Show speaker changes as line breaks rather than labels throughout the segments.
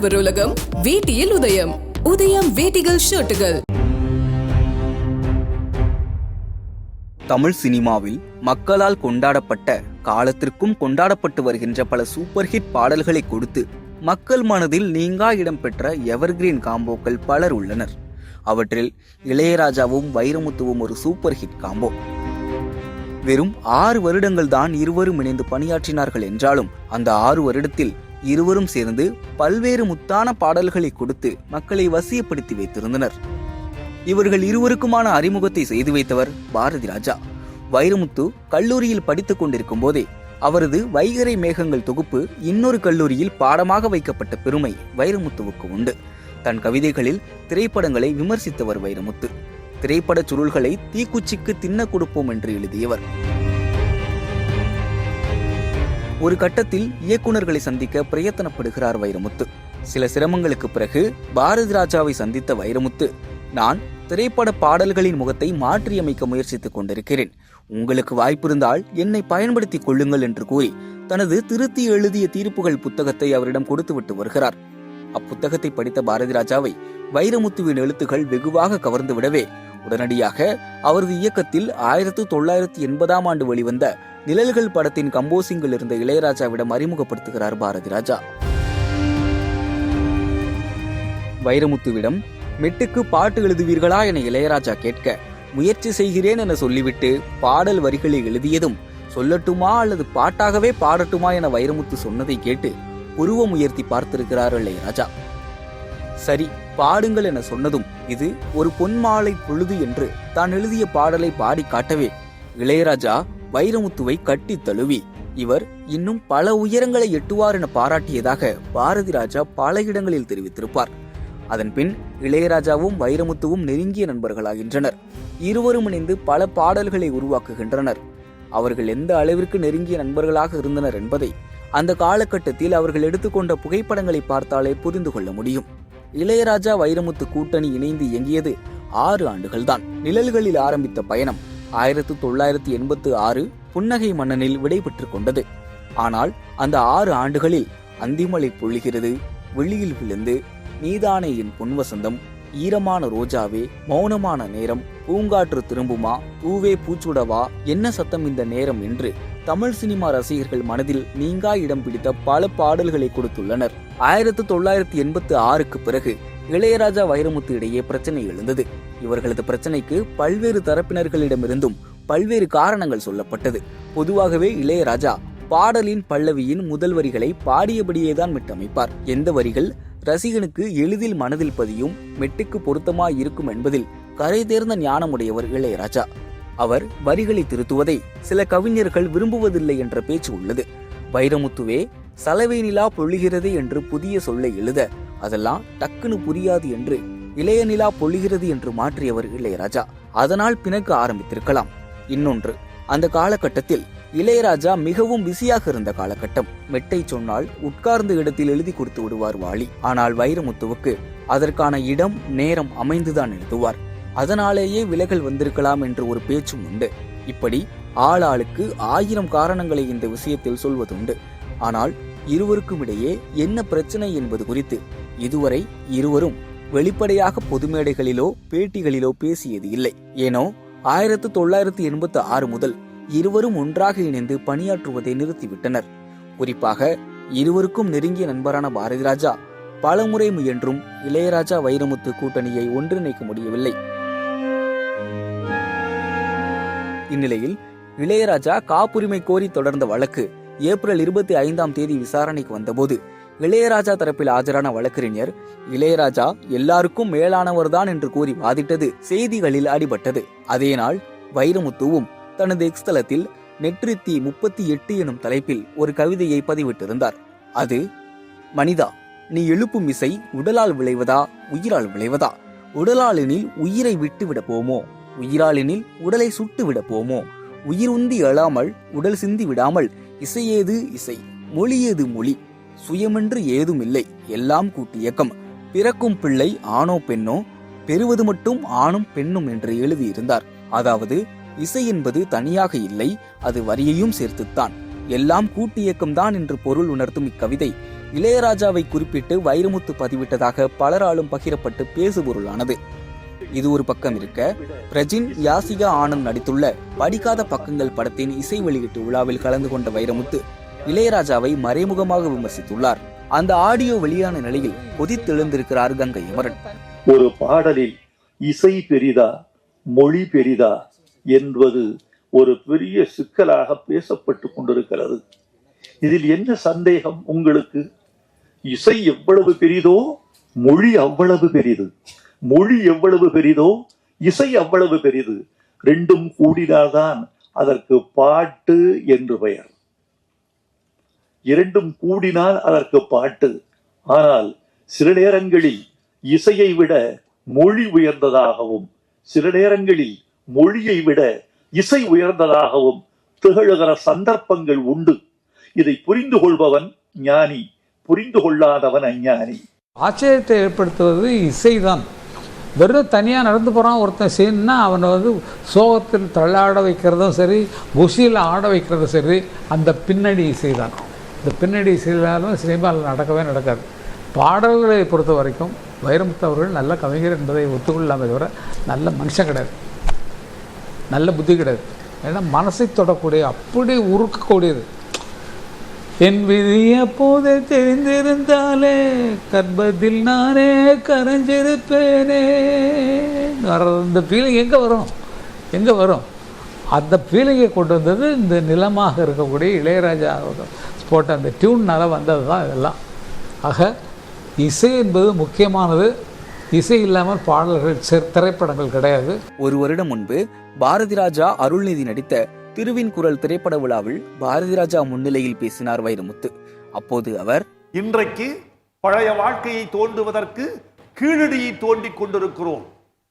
உழவர் உலகம் வேட்டியில் உதயம். உதயம் வேட்டிகள் ஷர்ட்டுகள்.
தமிழ் சினிமாவில் மக்களால் கொண்டாடப்பட்ட காலத்திற்கும் கொண்டாடப்பட்டு வருகின்ற பல சூப்பர் ஹிட் பாடல்களை கொடுத்து மக்கள் மனதில் நீங்கா இடம்பெற்ற எவர்கிரீன் காம்போக்கள் பலர் உள்ளனர். அவற்றில் இளையராஜாவும் வைரமுத்துவும் ஒரு சூப்பர் ஹிட் காம்போ வெறும் ஆறு வருடங்கள் தான் இருவரும் இணைந்து பணியாற்றினார்கள் என்றாலும் அந்த ஆறு வருடத்தில் இருவரும் சேர்ந்து பல்வேறு முத்தான பாடல்களை கொடுத்து மக்களை வசியப்படுத்தி வைத்திருந்தனர். இவர்கள் இருவருக்குமான அறிமுகத்தை செய்து வைத்தவர் பாரதி ராஜா. வைரமுத்து கல்லூரியில் படித்துக் கொண்டிருக்கும் போதே அவரது வைகரை மேகங்கள் தொகுப்பு இன்னொரு கல்லூரியில் பாடமாக வைக்கப்பட்ட பெருமை வைரமுத்துவுக்கு உண்டு. தன் கவிதைகளில் திரைப்படங்களை விமர்சித்தவர் வைரமுத்து. திரைப்படச் சுருள்களை தீக்குச்சிக்கு தின்ன கொடுப்போம் என்று எழுதியவர். ஒரு கட்டத்தில் இயக்குனர்களை சந்திக்க பிரயத்தனப்படுகிறார் வைரமுத்து. சில சிரமங்களுக்கு பிறகு பாரதி ராஜாவை சந்தித்த வைரமுத்து நான் திரைப்பட பாடல்களின் முகத்தை மாற்றியமைக்க முயற்சித்துக் கொண்டிருக்கிறேன். உங்களுக்கு வாய்ப்பிருந்தால் என்னை பயன்படுத்திக் கொள்ளுங்கள் என்று கூறி தனது திருத்தி எழுதிய தீர்ப்புகள் புத்தகத்தை அவரிடம் கொடுத்துவிட்டு வருகிறார். அப்புத்தகத்தை படித்த பாரதி ராஜாவை வைரமுத்துவின் எழுத்துகள் வெகுவாக கவர்ந்து விடவே உடனடியாக அவரது இயக்கத்தில் ஆயிரத்து தொள்ளாயிரத்தி எண்பதாம் ஆண்டு வெளிவந்த நிழல்கள் படத்தின் கம்போசிங்கில் இருந்த இளையராஜாவிடம் அறிமுகப்படுத்துகிறார் பாரதி ராஜா. வைரமுத்துவிடம் மெட்டுக்கு பாட்டு எழுதுவீர்களா? என இளையராஜா கேட்க முயற்சி செய்கிறேன் என சொல்லிவிட்டு பாடல் வரிகளை எழுதியதும் சொல்லட்டுமா அல்லது பாட்டாகவே பாடட்டுமா? என வைரமுத்து சொன்னதை கேட்டு உருவம் உயர்த்தி பார்த்திருக்கிறார் இளையராஜா. சரி பாடுங்கள் என சொன்னதும் இது ஒரு பொன்மாலை பொழுது என்று தான் எழுதிய பாடலை பாடி காட்டவே. இளையராஜா வைரமுத்துவை கட்டி தழுவி. இவர் இன்னும் பல உயரங்களை எட்டுவார் என பாராட்டியதாக பாரதி ராஜா பல இடங்களில் தெரிவித்திருப்பார். அதன்பின் இளையராஜாவும் வைரமுத்துவும் நெருங்கிய நண்பர்களாகின்றனர். இருவரும் இணைந்து பல பாடல்களை உருவாக்குகின்றனர். அவர்கள் எந்த அளவிற்கு நெருங்கிய நண்பர்களாக இருந்தனர் என்பதை அந்த காலகட்டத்தில் அவர்கள் எடுத்துக்கொண்ட புகைப்படங்களை பார்த்தாலே புரிந்து கொள்ள முடியும். இளையராஜா வைரமுத்து கூட்டணி இணைந்து இயங்கியது ஆறு ஆண்டுகள்தான். நிழல்களில் ஆரம்பித்த பயணம் ஆயிரத்து தொள்ளாயிரத்தி எண்பத்து ஆறு புன்னகை மன்னனில் விடைபெற்று கொண்டது. ஆனால் அந்த ஆறு ஆண்டுகளில் அந்திமலை பொழிகிறது வெளியில் விழுந்து நீதானே என் பொன்வசந்தம் ஈரமான ரோஜாவே மௌனமான நேரம் பூங்காற்று திரும்புமா பூவே பூச்சுடவா என்ன சத்தம் இந்த நேரம் என்று தமிழ் சினிமா ரசிகர்கள் மனதில் நீங்கா இடம் பிடித்த பல பாடல்களை கொடுத்துள்ளனர். ஆயிரத்து தொள்ளாயிரத்தி எண்பத்தி ஆறுக்கு பிறகு இளையராஜா வைரமுத்து இடையே பிரச்சனை எழுந்தது. இவர்களது பிரச்சனைக்கு பல்வேறு தரப்பினர்களிடமிருந்தும் பல்வேறு காரணங்கள் சொல்லப்பட்டது. பொதுவாகவே இளையராஜா பாடலின் பல்லவியின் முதல் வரிகளை பாடியபடியேதான் மிட்டமைப்பார் எந்த வரிகள்? ரசிகனுக்கு எளிதில் மனதில் பதியும் மெட்டுக்கு பொருத்தமாய் இருக்கும் என்பதில் கரை தேர்ந்த ஞானமுடையவர் இளையராஜா அவர் வரிகளை திருத்துவதை சில கவிஞர்கள் விரும்புவதில்லை என்ற பேச்சு உள்ளது. வைரமுத்துவே சலவை நிலா பொழிகிறது என்று புதிய சொல்லை எழுத அதெல்லாம் டக்குன்னு புரியாது என்று இளைய நிலா பொழிகிறது என்று மாற்றியவர் இளையராஜா அதனால் பிணக்க ஆரம்பித்திருக்கலாம். இன்னொன்று அந்த காலகட்டத்தில் இளையராஜா மிகவும் பிஸியாக இருந்த காலகட்டம். மெட்டை சொன்னால் உட்கார்ந்த இடத்தில் எழுதி கொடுத்து விடுவார் வாலி. ஆனால் வைரமுத்துவுக்கு அதற்கான இடம் நேரம் அமைந்துதான் எழுதுவார். அதனாலேயே விலகல் வந்திருக்கலாம் என்று ஒரு பேச்சும் உண்டு. இப்படி ஆளாளுக்கு ஆயிரம் காரணங்களை இந்த விஷயத்தில் சொல்வதுண்டு. ஆனால் இருவருக்கும் இடையே என்ன பிரச்சனை என்பது குறித்து இதுவரை இருவரும் வெளிப்படையாக பொது மேடைகளிலோ பேட்டிகளிலோ பேசியது இல்லை. ஏனோ ஆயிரத்து தொள்ளாயிரத்து எண்பத்து ஆறு முதல் இருவரும் ஒன்றாக இணைந்து பணியாற்றுவதை நிறுத்திவிட்டனர். குறிப்பாக இருவருக்கும் நெருங்கிய நண்பரான பாரதி ராஜா பலமுறை முயன்றும் இளையராஜா வைரமுத்து கூட்டணியை ஒன்றிணைக்க முடியவில்லை. இந்நிலையில் இளையராஜா காப்புரிமை கோரி தொடர்ந்த வழக்கு ஏப்ரல் இருபத்தி ஐந்தாம் தேதி விசாரணைக்கு வந்தபோது இளையராஜா தரப்பில் ஆஜரான வழக்கறிஞர் இளையராஜா எல்லாருக்கும் மேலானவர்தான் என்று கூறி வாதிட்டது செய்திகளில் அடிபட்டது. அதே நாள் வைரமுத்துவும் தனது எக்ஸ்தலத்தில் நெற்றித்தி முப்பத்தி எட்டு எனும் தலைப்பில் ஒரு கவிதையை பதிவிட்டிருந்தார். அது மனிதா நீ எழுப்பும் இசை உடலால் விளைவதா உயிரால் விளைவதா? உடலாளெனில் உயிரை விட்டு விட போமோ? உயிராளெனில் உடலை சுட்டு விட போமோ? உயிர் உந்தி எழாமல் உடல் சிந்தி விடாமல் இசையேது இசை மொழியேது மொழி? சுயமென்று ஏதும் இல்லை எல்லாம் கூட்டியக்கம் பிறக்கும் பிள்ளை ஆணோ பெண்ணோ? பெறுவது மட்டும் ஆணும் பெண்ணும் என்று எழுதியிருந்தார். அதாவது இசை என்பது தனியாக இல்லை அது வரியையும் சேர்த்துத்தான். எல்லாம் கூட்டியக்கம்தான் என்று பொருள் உணர்த்தும் இக்கவிதை. இளையராஜாவை குறிப்பிட்டு வைரமுத்து பதிவிட்டதாக பலராலும் பகிரப்பட்டு பேசுபொருளானது. இது ஒரு பக்கம் இருக்க பிரஜின் யாசிகா ஆனந்த் நடித்துள்ள படிக்காத பக்கங்கள் படத்தின் இசை வெளியீட்டு விழாவில் கலந்து கொண்ட வைரமுத்து இளையராஜாவை மறைமுகமாக விமர்சித்துள்ளார். அந்த ஆடியோ வெளியான நிலையில் கொதித்தெழுந்திருக்கிறார் கங்கை அமரன்.
ஒரு பாடலில் இசை பெரிதா மொழி பெரிதா என்பது ஒரு பெரிய சிக்கலாக பேசப்பட்டு கொண்டிருக்கிறது. இதில் என்ன சந்தேகம் உங்களுக்கு? இசை எவ்வளவு பெரிதோ மொழி அவ்வளவு பெரிது. மொழி எவ்வளவு பெரிதோ இசை அவ்வளவு பெரிது. ரெண்டும் கூடினால்தான் அதற்கு பாட்டு என்று பெயர். இரண்டும் கூடினால் அதற்கு பாட்டு. ஆனால் சில நேரங்களில் இசையை விட மொழி உயர்ந்ததாகவும் சில நேரங்களில் மொழியை விட இசை உயர்ந்ததாகவும் திகழுகிற சந்தர்ப்பங்கள் உண்டு. இதை புரிந்து கொள்பவன் ஞானி புரிந்து கொள்ளாதவன் அஞ்ஞானி.
ஆச்சரியத்தை ஏற்படுத்துவது இசைதான். வெறும் தனியாக நடந்து போகிறான் ஒருத்தன் செய்யணும்னா அவனை வந்து சோகத்தில் தள்ளாட வைக்கிறதும் சரி குசியில் ஆட வைக்கிறதும் சரி அந்த பின்னணி இசை தான் இந்த பின்னணி இசை சினிமாவில் நடக்கவே நடக்காது. பாடல்களை பொறுத்த வரைக்கும் வைரமுத்து அவர்கள் நல்ல கவிஞர் என்பதை ஒத்துக்கொள்ளாமல் தவிர நல்ல மனுஷன் கிடையாது. நல்ல புத்தி கிடையாது. ஏன்னா மனசை தொடக்கூடிய அப்படி உருக்கக்கூடியது. என் விதிய போதே தெரிந்திருந்தாலே கர்ப்பத்தில் நானே கரைஞ்சிருப்பேனே. வர்றது ஃபீலிங் எங்கே வரும்? எங்கே வரும்? அந்த ஃபீலிங்கை கொண்டு வந்தது இந்த நிலமாக இருக்கக்கூடிய இளையராஜா போட்ட அந்த டியூன்னால் வந்தது தான் இதெல்லாம். ஆக இசை என்பது முக்கியமானது. இசை இல்லாமல் பாடல்கள் திரைப்படங்கள் கிடையாது.
ஒரு வருடம் முன்பு பாரதி ராஜா அருள்நிதி நடித்த திருவின் குரல் திரைப்பட விழாவில் பாரதி ராஜா முன்னிலையில் பேசினார் வைரமுத்து. அப்போது அவர்
இன்றைக்கு பழைய வாழ்க்கையை தோண்டுவதற்கு கீழடியை தோண்டிக் கொண்டிருக்கிறோம்.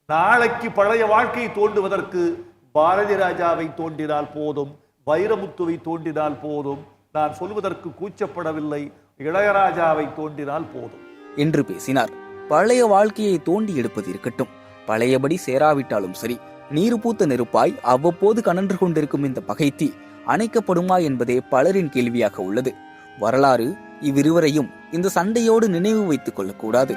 நாளைக்கு பழைய வாழ்க்கையை தோண்டுவதற்கு பாரதி ராஜாவை தோண்டினால் போதும் வைரமுத்துவை தோண்டினால் போதும். நான் சொல்வதற்கு கூச்சப்படவில்லை இளையராஜாவை தோண்டினால் போதும்.
என்று பேசினார். பழைய வாழ்க்கையை தோண்டி எடுப்பது இருக்கட்டும். பழையபடி சேராவிட்டாலும் சரி நீர் பூத்த நெருப்பாய் அவ்வப்போது கனன்று கொண்டிருக்கும் இந்த பகைத்தீ அணைக்கப்படுமா என்பதே பலரின் கேள்வியாக உள்ளது. வரலாறு இவ்விருவரையும் இந்த சண்டையோடு நினைவு வைத்துக் கொள்ளக்கூடாது.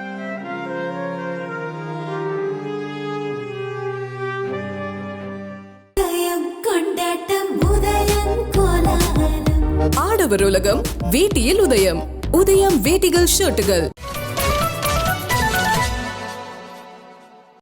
ஆடவர் உலகம் வேட்டியில் உதயம். உதயம் வேட்டிகள் ஷர்ட்டுகள்.